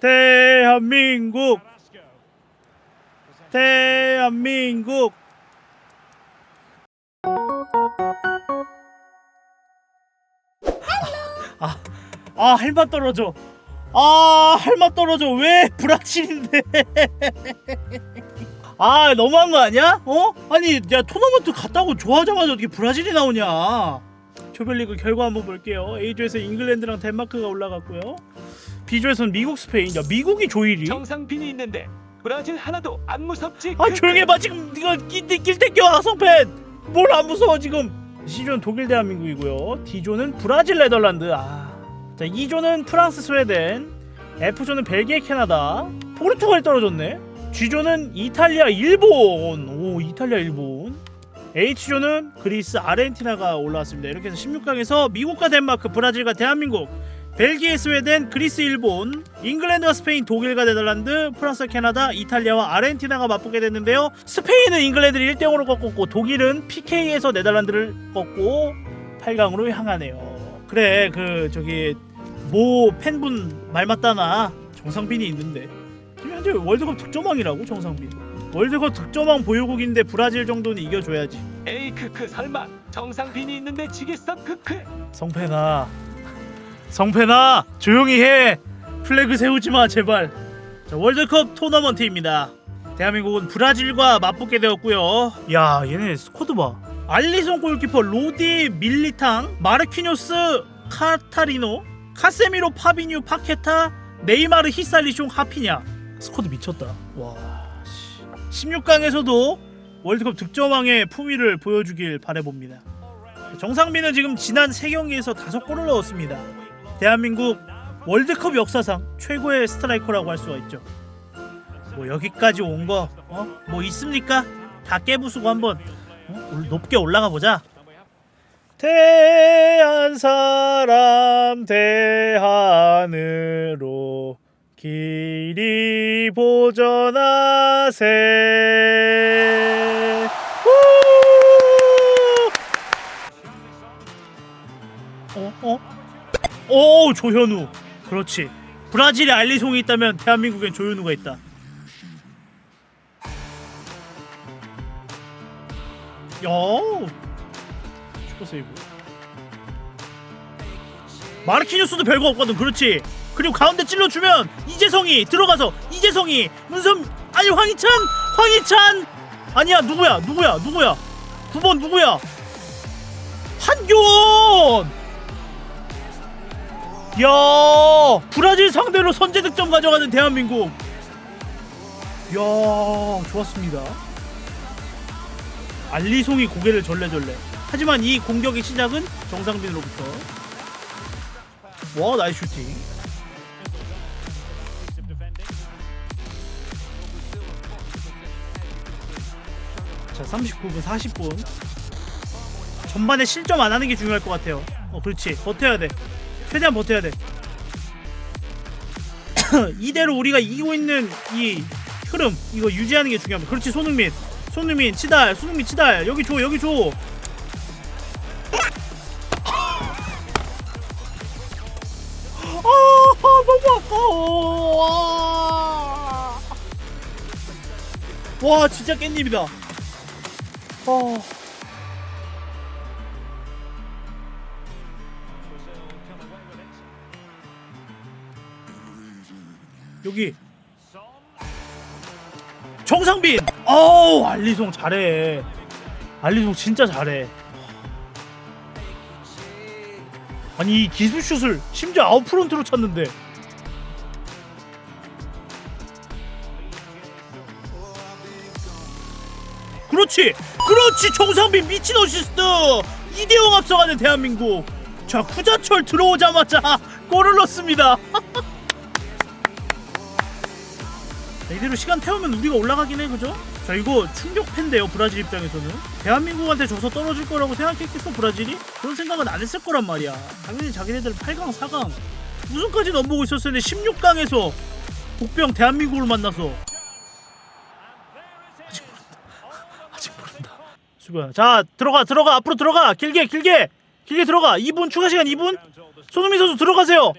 대한민국. 대한민국. 아, 아 할맛 떨어져. 아 할맛 떨어져. 왜 브라질인데? 아 너무한 거 아니야? 어? 아니 야 토너먼트 갔다고 좋아하자마자 어떻게 브라질이 나오냐? 조별리그 결과 한번 볼게요. A조에서 잉글랜드랑 덴마크가 올라갔고요 B조에서는 미국 스페인 야 미국이 조일이? 정상빈이 있는데 브라질 하나도 안 무섭지. 아 크크. 조용히 해봐 지금. 이거 낄, 낄 땡겨 악성팬. 뭘 안 무서워 지금? C조는 독일 대한민국이고요. D조는 브라질 네덜란드. 아. 자 2조는 프랑스 스웨덴. F조는 벨기에 캐나다. 포르투갈 떨어졌네. G조는 이탈리아 일본. 오 이탈리아 일본. H조는 그리스 아르헨티나가 올라왔습니다. 이렇게 해서 16강에서 미국과 덴마크 브라질과 대한민국 벨기에 스웨덴 그리스 일본 잉글랜드와 스페인 독일과 네덜란드 프랑스 캐나다 이탈리아와 아르헨티나가 맞붙게 됐는데요. 스페인은 잉글랜드를 1대 0으로 꺾었고 독일은 PK에서 네덜란드를 꺾고 8강으로 향하네요. 그래 그 저기 모 팬분 말 맞다나 정상빈이 있는데. 지금 현재 월드컵 득점왕이라고 정상빈? 월드컵 득점왕 보유국인데 브라질 정도는 이겨줘야지. 에이 크크 설마 정상빈이 있는데 지겠어 크크. 성패나 성패나 조용히 해. 플래그 세우지 마 제발. 자, 월드컵 토너먼트입니다. 대한민국은 브라질과 맞붙게 되었고요. 야 얘네 스쿼드 봐. 알리송 골키퍼 로디 밀리탕 마르키뇨스 카타리노 카세미로 파비뉴 파케타 네이마르 히살리숑 하피냐. 스쿼드 미쳤다. 와 씨. 16강에서도 월드컵 득점왕의 품위를 보여주길 바라봅니다. 정상빈은 지금 지난 세 경기에서 다섯 골을 넣었습니다. 대한민국 월드컵 역사상 최고의 스트라이커라고 할 수가 있죠. 뭐 여기까지 온 거 어? 뭐 있습니까? 다 깨부수고 한번 어? 올- 높게 올라가 보자. 대한 사람 대한으로 길이 보전하세. 오 조현우. 그렇지. 브라질에 알리송이 있다면 대한민국엔 조현우가 있다. 야. 슈퍼 세이브. 마르키뉴스도 별거 없거든. 그렇지. 그리고 가운데 찔러주면 이재성이 들어가서 이재성이 문선 아니 황희찬! 황희찬! 아니야 누구야? 누구야? 누구야? 9번 누구야? 한교원 야 브라질 상대로 선제 득점 가져가는 대한민국. 야 좋았습니다. 알리송이 고개를 절레절레. 하지만 이 공격의 시작은 정상빈으로부터. 와 나이스 슈팅. 자 39분 40분. 전반에 실점 안 하는 게 중요할 것 같아요. 어 그렇지. 버텨야 돼 최대한 버텨야 돼. 이대로 우리가 이기고 있는 이 흐름 이거 유지하는 게 중요합니다. 그렇지 손흥민, 손흥민 치달, 손흥민 치달 여기 줘 여기 줘. 아. 와, 와 진짜 깻잎이다. 아. 여기. 정상빈! 어우 알리송 잘해. 알리송 진짜 잘해. 아니 이 기술슛을 심지어 아웃프론트로 쳤는데. 그렇지! 그렇지! 정상빈 미친 어시스트! 2대0 앞서가는 대한민국. 자 구자철 들어오자마자 골을 넣습니다 이대로 시간 태우면 우리가 올라가긴 해 그죠? 자 이거 충격팬데요 브라질 입장에서는. 대한민국한테 져서 떨어질 거라고 생각했겠어 브라질이? 그런 생각은 안 했을 거란 말이야. 당연히 자기네들 8강 4강. 우승까지 넘보고 있었을 텐데 16강에서 복병 대한민국을 만나서. 아직 모른다. 아직 모른다. 수고야. 자 들어가 들어가. 앞으로 들어가. 길게 길게. 길게 들어가. 2분 추가 시간 2분. 손흥민 선수 들어가세요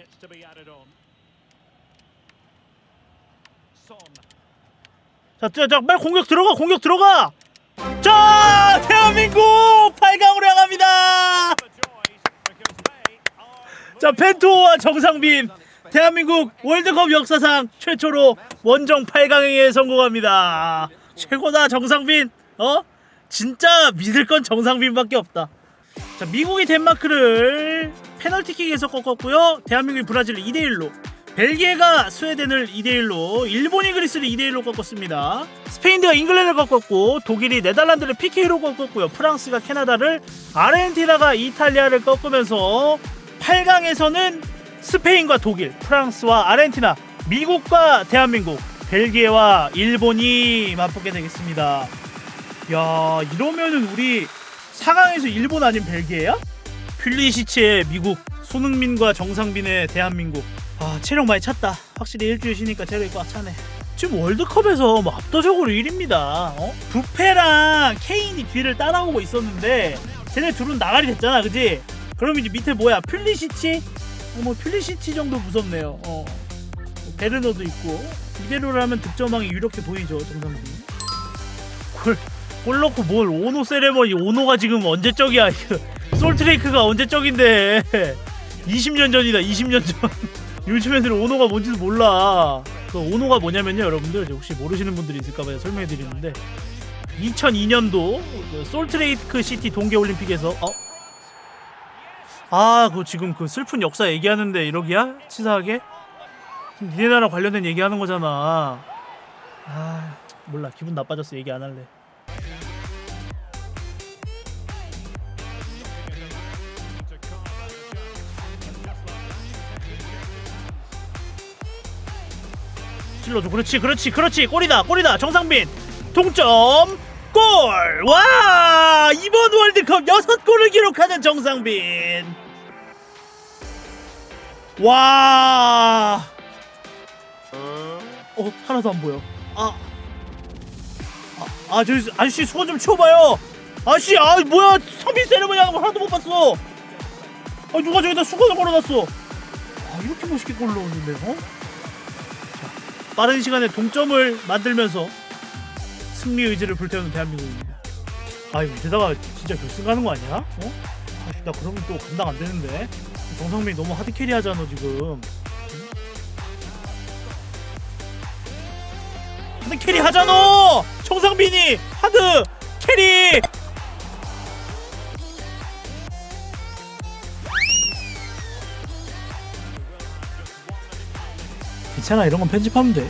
자, 자, 자, 빨리 공격 들어가, 공격 들어가. 자, 대한민국 8강으로 향합니다. 자, 펜토와 정상빈 대한민국 월드컵 역사상 최초로 원정 8강에 성공합니다. 최고다 정상빈. 어? 진짜 믿을 건 정상빈밖에 없다. 자, 미국이 덴마크를 페널티킥에서 꺾었고요. 대한민국이 브라질을 2대 1로 벨기에가 스웨덴을 2대 1로 일본이 그리스를 2대 1로 꺾었습니다. 스페인드가 잉글랜드를 꺾었고 독일이 네덜란드를 PK로 꺾었고요. 프랑스가 캐나다를 아르헨티나가 이탈리아를 꺾으면서 8강에서는 스페인과 독일, 프랑스와 아르헨티나, 미국과 대한민국, 벨기에와 일본이 맞붙게 되겠습니다. 야 이러면은 우리 4강에서 일본 아닌 벨기에야? 퓰리시치의 미국, 손흥민과 정상빈의 대한민국. 아 체력 많이 찼다. 확실히 일주일 쉬니까 체력이 꽉 차네. 지금 월드컵에서 뭐 압도적으로 1위입니다. 어? 부페랑 케인이 뒤를 따라오고 있었는데 쟤네 둘은 나가리 됐잖아, 그지? 그럼 이제 밑에 뭐야? 퓰리시치? 어, 뭐 퓰리시치 정도 무섭네요. 어. 뭐 베르너도 있고 이대로를 하면 득점왕이 유력해 보이죠, 정상빈. 골, 골 넣고 뭘 오노 세레머니 오노가 지금 언제적이야? 솔트레이크가 언제적인데? 20년 전이다, 20년 전. 요즘 애들 오노가 뭔지도 몰라. 그 오노가 뭐냐면요, 여러분들 혹시 모르시는 분들이 있을까봐 설명해 드리는데 2002년도 그 솔트레이크 시티 동계올림픽에서 어? 아, 그 지금 그 슬픈 역사 얘기하는데 이러기야? 치사하게? 니네 나라 관련된 얘기하는 거잖아. 아, 몰라. 기분 나빠졌어. 얘기 안 할래. 찔러줘. 그렇지, 그렇지, 그렇지. 골이다, 골이다. 정상빈 동점 골. 와 이번 월드컵 여섯 골을 기록하는 정상빈. 와. 어 하나도 안 보여. 아. 아, 아, 저 아저씨 수건 좀 치워 봐요. 아저씨, 아, 뭐야, 선비 세레머니 하는 거 하나도 못 봤어. 아, 누가 저기다 수건을 걸어 놨어. 아, 이렇게 멋있게 골 넣었는데, 어? 자, 빠른 시간에 동점을 만들면서 승리 의지를 불태우는 대한민국입니다. 아, 이거 이러다가 진짜 결승 가는 거 아니야? 어? 아, 나 그러면 또 감당 안 되는데. 정상민이 너무 하드캐리 하잖아, 지금. 하드 캐리 하잖아! 정상빈이 하드 캐리! 괜찮아 이런 건 편집하면 돼.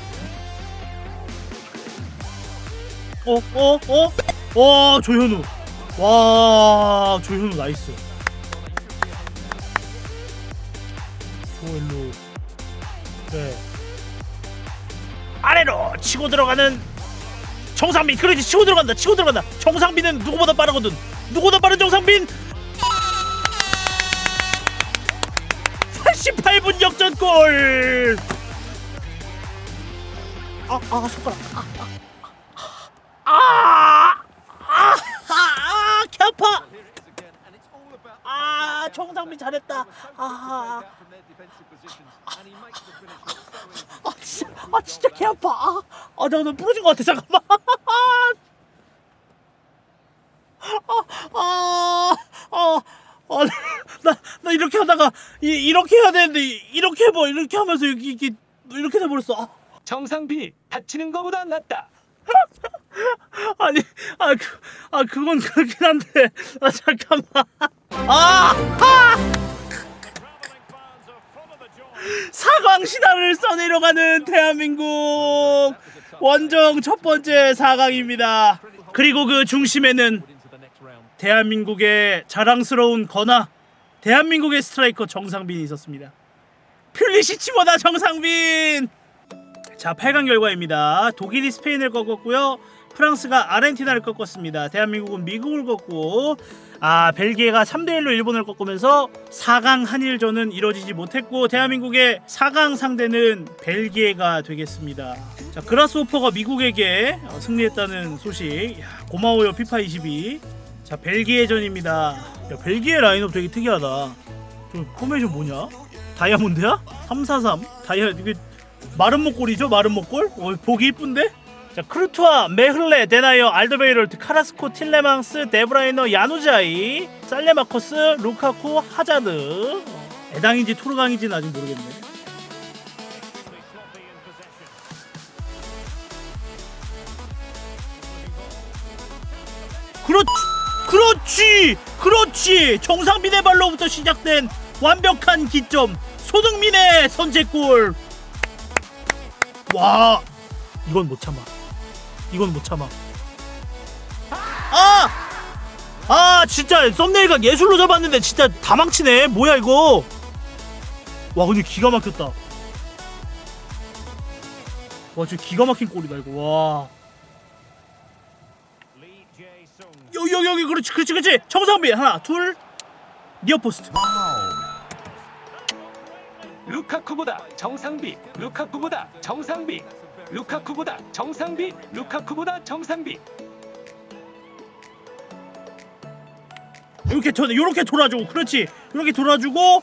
어, 어, 어? 와, 조현우. 와, 조현우 나이스. 조현우. 네. 아래로 치고 들어가는 정상빈 그렇지 치고 들어간다 치고 들어간다 정상빈은 누구보다 빠르거든 누구보다 빠른 정상빈 88분 역전골 아 아 손가락. 아 아 아 아아 켜파. 아 정상빈 잘했다. 아 아 진짜 아 진짜 개 아파. 아, 아 나, 나 부러진 것 같아. 잠깐만. 아아 아 나 나 이렇게 하다가 이, 이렇게 해야 되는데 이렇게 해봐. 이렇게 하면서 이렇게 이렇게 이렇게 돼버렸어. 아, 정상빈이 다치는 것보다 낫다. 아니 아 그 아 그건 그렇긴 한데 아 잠깐만 아, 아! 사광 신화를 써내려가는 대한민국 원정 첫 번째 4강입니다. 그리고 그 중심에는 대한민국의 자랑스러운 건화 대한민국의 스트라이커 정상빈이 있었습니다. 퓰리시치보다 정상빈. 자, 8강 결과입니다. 독일이 스페인을 꺾었고요. 프랑스가 아르헨티나를 꺾었습니다. 대한민국은 미국을 꺾고 아, 벨기에가 3대 1로 일본을 꺾으면서 4강 한일전은 이뤄지지 못했고 대한민국의 4강 상대는 벨기에가 되겠습니다. 자, 그라스호퍼가 미국에게 어, 승리했다는 소식. 야, 고마워요 피파 22. 자, 벨기에전입니다. 야, 벨기에 라인업 되게 특이하다. 저 포메이션 뭐냐? 다이아몬드야? 343. 다이아 이게 마른 목골이죠 마른 목골? 어, 보기 이쁜데? 자 크루트와 메흘레 데나이어 알더베이럴트 카라스코 틸레망스 데브라이너 야누자이 살레마커스 루카쿠 하자드. 애당인지 토르강인지는 아직 모르겠네. 그렇지 그렇지 그렇지. 정상빈의 발로부터 시작된 완벽한 기점 손흥민의 선제골 와. 이건 못 참아. 이건 못 참아. 아! 아 진짜 썸네일각 예술로 잡았는데 진짜 다 망치네. 뭐야 이거? 와 근데 기가 막혔다. 와 진짜 기가 막힌 골이다 이거. 와. 여기 여기 여기 그렇지 그렇지 그렇지. 정상빈 하나 둘. 니어포스트 루카쿠보다 정상비 루카쿠보다 정상비 루카쿠보다 정상비 루카쿠보다 정상비. 이렇게 도, 이렇게 돌아주고 그렇지. 이렇게 돌아주고.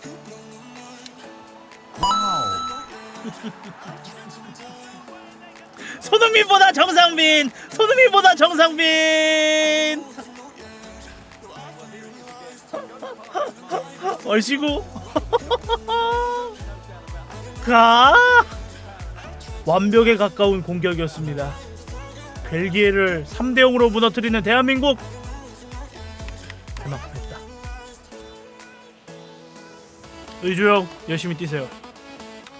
손흥민보다 정상빈 손흥민보다 정상빈. 얼씨구 가 완벽에 가까운 공격이었습니다 벨기에를 3대 0으로 무너뜨리는 대한민국 그만했다. 의주형 열심히 뛰세요.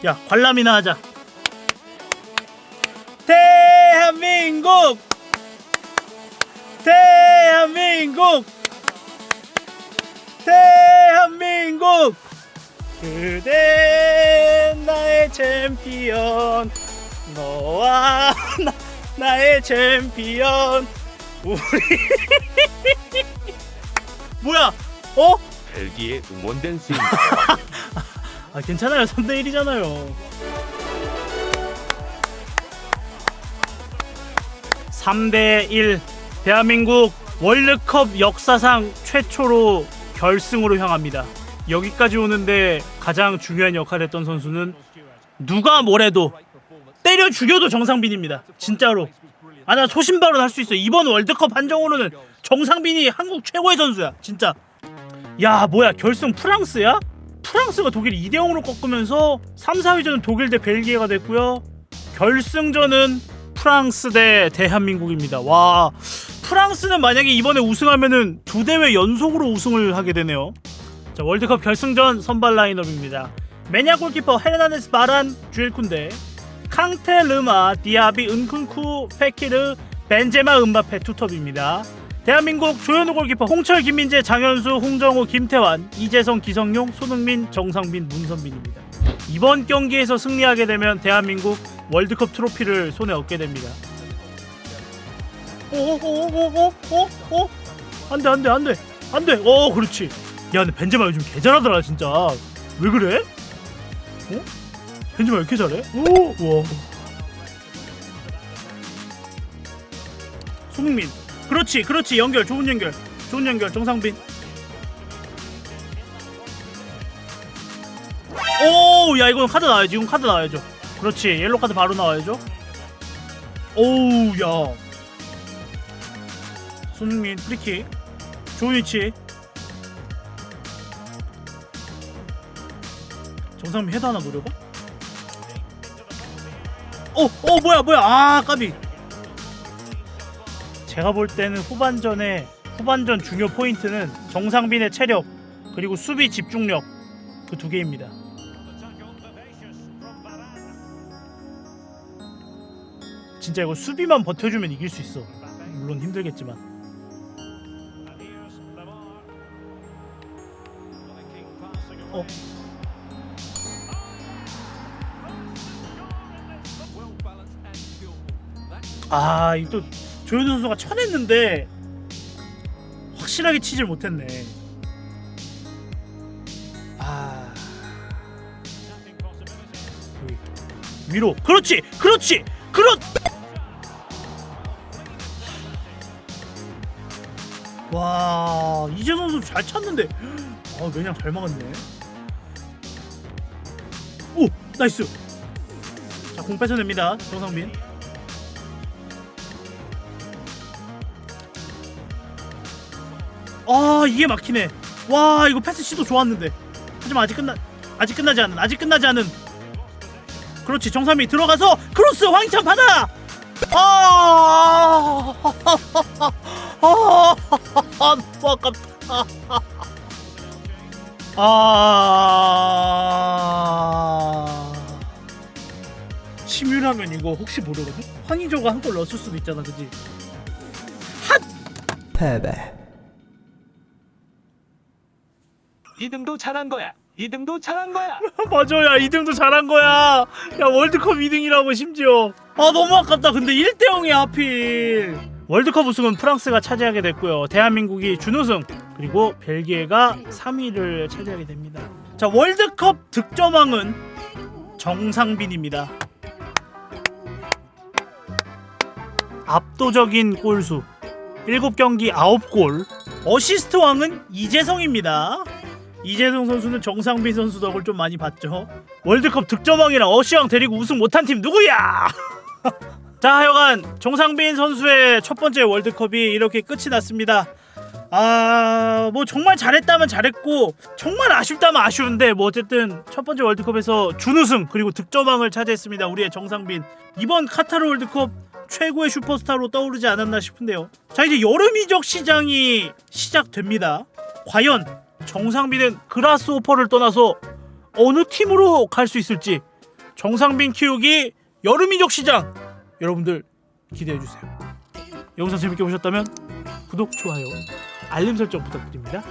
야 관람이나 하자. 대한민국, 대한민국, 대한민국. 그대 챔피언, 너와 나, 나의 챔피언. 우리. 뭐야? 어? 벨기에 응원된 스윙 아 괜찮아요. 3대 1이잖아요. 3대 1 대한민국 월드컵 역사상 최초로 결승으로 향합니다. 여기까지 오는데 가장 중요한 역할을 했던 선수는 누가 뭐래도 때려 죽여도 정상빈입니다 진짜로 아 나 소신발언 할 수 있어 이번 월드컵 한정으로는 정상빈이 한국 최고의 선수야 진짜 야 뭐야 결승 프랑스야? 프랑스가 독일 2대 0으로 꺾으면서 3, 4위전은 독일 대 벨기에가 됐고요. 결승전은 프랑스 대 대한민국입니다. 와 프랑스는 만약에 이번에 우승하면은 두 대회 연속으로 우승을 하게 되네요. 자 월드컵 결승전 선발 라인업입니다. 메냐 골키퍼 헤르나데스 바란 주엘쿤데 캉테 르마 디아비 은쿤쿠 페키르 벤제마 은바페 투톱입니다. 대한민국 조현우 골키퍼 홍철 김민재 장현수 홍정호 김태환 이재성 기성용 손흥민 정상빈 문선빈입니다. 이번 경기에서 승리하게 되면 대한민국 월드컵 트로피를 손에 얻게 됩니다. 오오오오오오오 안돼 안돼 안돼 안돼 오 그렇지 야 근데 벤제마 요즘 개 잘하더라 진짜 왜 그래? 어? 벤제마 왜 이렇게 잘해? 오와. 손흥민. 그렇지 그렇지. 연결 좋은 연결. 좋은 연결 정상빈. 오 야 이거는 카드 나와야지. 지금 카드 나와야죠. 그렇지. 옐로 카드 바로 나와야죠. 오우 야. 손흥민 프리킥. 좋은 위치 정상빈 헤드 하나 노려봐 어, 어 뭐야 뭐야 아 까비 제가 볼 때는 후반전에 후반전 중요 포인트는 정상빈의 체력 그리고 수비 집중력 그 두 개입니다. 진짜 이거 수비만 버텨주면 이길 수 있어. 물론 힘들겠지만. 어. 아, 이 또 조현우 선수가 쳐냈는데 확실하게 치질 못했네. 아, 위로. 그렇지, 그렇지, 그렇. 와, 이재 선수 잘 찼는데, 아, 그냥 잘 막았네. 오, 나이스. 자 공 뺏어냅니다 정상빈 아 이게 막히네 와 이거 패스 시도 좋았는데 하지만 아직 끝나 아직 끝나지 않은 아직 끝나지 않은 그렇지 정삼이 들어가서 크로스 황희찬 받아 아, 아, 너무 아깝다. 아, 심유라면 이거 혹시 모르거든? 황희조가 한 골 넣었을 수도 있잖아, 그지? 패배. 이등도 잘한 거야. 이등도 잘한 거야. 맞아, 야 2등도 잘한 거야. 야 월드컵 2등이라고 심지어. 아 너무 아깝다. 근데 1대 0이 하필. 월드컵 우승은 프랑스가 차지하게 됐고요. 대한민국이 준우승 그리고 벨기에가 3위를 차지하게 됩니다. 자 월드컵 득점왕은 정상빈입니다. 압도적인 골수 7경기 9골 어시스트 왕은 이재성입니다. 이재성 선수는 정상빈 선수 덕을 좀 많이 봤죠. 월드컵 득점왕이랑 어시왕 데리고 우승 못한 팀 누구야? 자 하여간 정상빈 선수의 첫 번째 월드컵이 이렇게 끝이 났습니다. 아, 뭐 정말 잘했다면 잘했고 정말 아쉽다면 아쉬운데 뭐 어쨌든 첫 번째 월드컵에서 준우승 그리고 득점왕을 차지했습니다. 우리의 정상빈 이번 카타르 월드컵 최고의 슈퍼스타로 떠오르지 않았나 싶은데요. 자 이제 여름 이적 시장이 시작됩니다. 과연 정상빈은 그라스 오퍼를 떠나서 어느 팀으로 갈 수 있을지 정상빈 키우기 여름 이적 시장 여러분들 기대해 주세요. 영상 재밌게 보셨다면 구독, 좋아요, 알림 설정 부탁드립니다.